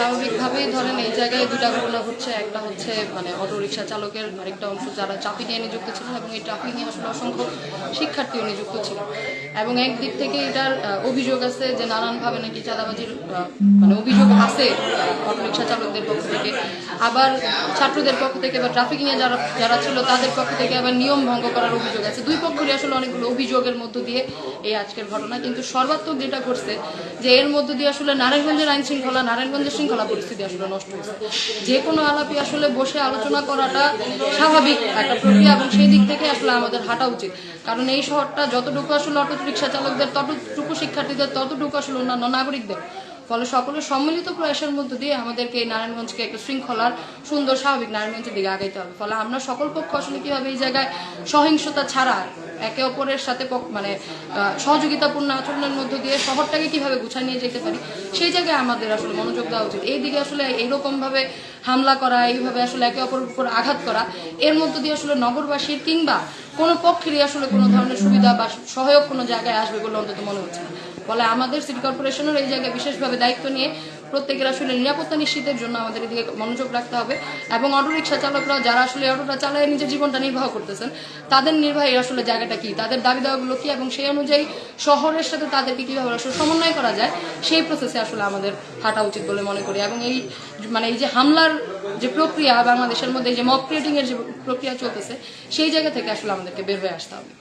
স্বাভাবিকভাবেই ধরেন এই জায়গায় দুটা ঘটনা হচ্ছে একটা হচ্ছে মানে অটো রিক্সা চালকের আরেকটা অংশ যারা চাপি নিয়ে নিযুক্ত ছিল এবং এই ট্রাফিক নিয়ে আসলে অসংখ্য শিক্ষার্থীও নিযুক্ত ছিল। এবং একদিক থেকে এটার অভিযোগ আছে যে নানানভাবে নাকি চাঁদাবাজির মানে অভিযোগ আছে অটো রিক্সা চালকদের পক্ষ থেকে। আবার ছাত্রদের পক্ষ থেকে বা ট্রাফিক নিয়ে যারা যারা ছিল তাদের পক্ষ থেকে আবার নিয়ম ভঙ্গ করার অভিযোগ আছে। দুই পক্ষেরই আসলে অনেকগুলো অভিযোগের মধ্য দিয়ে এই আজকের ঘটনা, কিন্তু সর্বাত্মক যেটা ঘটছে যে এর মধ্য দিয়ে আসলে নারায়ণগঞ্জের আইন শৃঙ্খলা নারায়ণগঞ্জের শৃঙ্খলা পরিস্থিতি আসলে নষ্ট হয়েছে। যে কোনো আলাপি আসলে বসে আলোচনা করাটা স্বাভাবিক একটা প্রক্রিয়া এবং সেই দিক থেকে আসলে আমাদের হাঁটা উচিত। কারণ এই শহরটা যতটুকু আসলে অটো রিক্সা চালকদের, ততটুকু শিক্ষার্থীদের, ততটুকু আসলে অন্যান্য নাগরিকদের ফলে সকলের সম্মিলিত প্রয়াসের মধ্য দিয়ে আমাদেরকে এই নারায়ণগঞ্জকে একটা শৃঙ্খলার, সুন্দর, স্বাভাবিক নারায়ণগঞ্জের দিকে আগাইতে হবে। ফলে আমরা সকল পক্ষ আসলে কীভাবে এই জায়গায় সহিংসতা ছাড়া একে অপরের সাথে মানে সহযোগিতাপূর্ণ আচরণের মধ্য দিয়ে শহরটাকে কীভাবে গুছায় নিয়ে যেতে পারি, সেই জায়গায় আমাদের আসলে মনোযোগ দেওয়া উচিত। এই দিকে আসলে এইরকম ভাবে হামলা করা, এইভাবে আসলে একে অপরের উপর আঘাত করা, এর মধ্য দিয়ে আসলে নগরবাসীর কিংবা কোনো পক্ষেরই আসলে কোনো ধরনের সুবিধা বা সহায়ক কোনো জায়গায় আসবে বলে অন্তত মনে হচ্ছে না। ফলে আমাদের সিটি কর্পোরেশনের এই জায়গায় বিশেষভাবে দায়িত্ব নিয়ে প্রত্যেকের আসলে নিরাপত্তা নিশ্চিতের জন্য আমাদের এদিকে মনোযোগ রাখতে হবে। এবং অটো রিক্সা চালকরা যারা আসলে অটোটা চালায়, নিজের জীবনটা নির্বাহ করতেছেন, তাদের নির্বাহী আসলে জায়গাটা কি? তাদের দাবি দাওয়াগুলো কি? এবং সেই অনুযায়ী শহরের সাথে তাদেরকে কীভাবে আসলে সমন্বয় করা যায়, সেই প্রসেসে আসলে আমাদের হাঁটা উচিত বলে মনে করি। এবং এই মানে এই যে হামলার যে প্রক্রিয়া, বাংলাদেশের মধ্যে যে মব ক্রিয়েটিং এর যে প্রক্রিয়া চলতেছে, সেই জায়গা থেকে আসলে আমাদেরকে বের হয়ে আসতে হবে।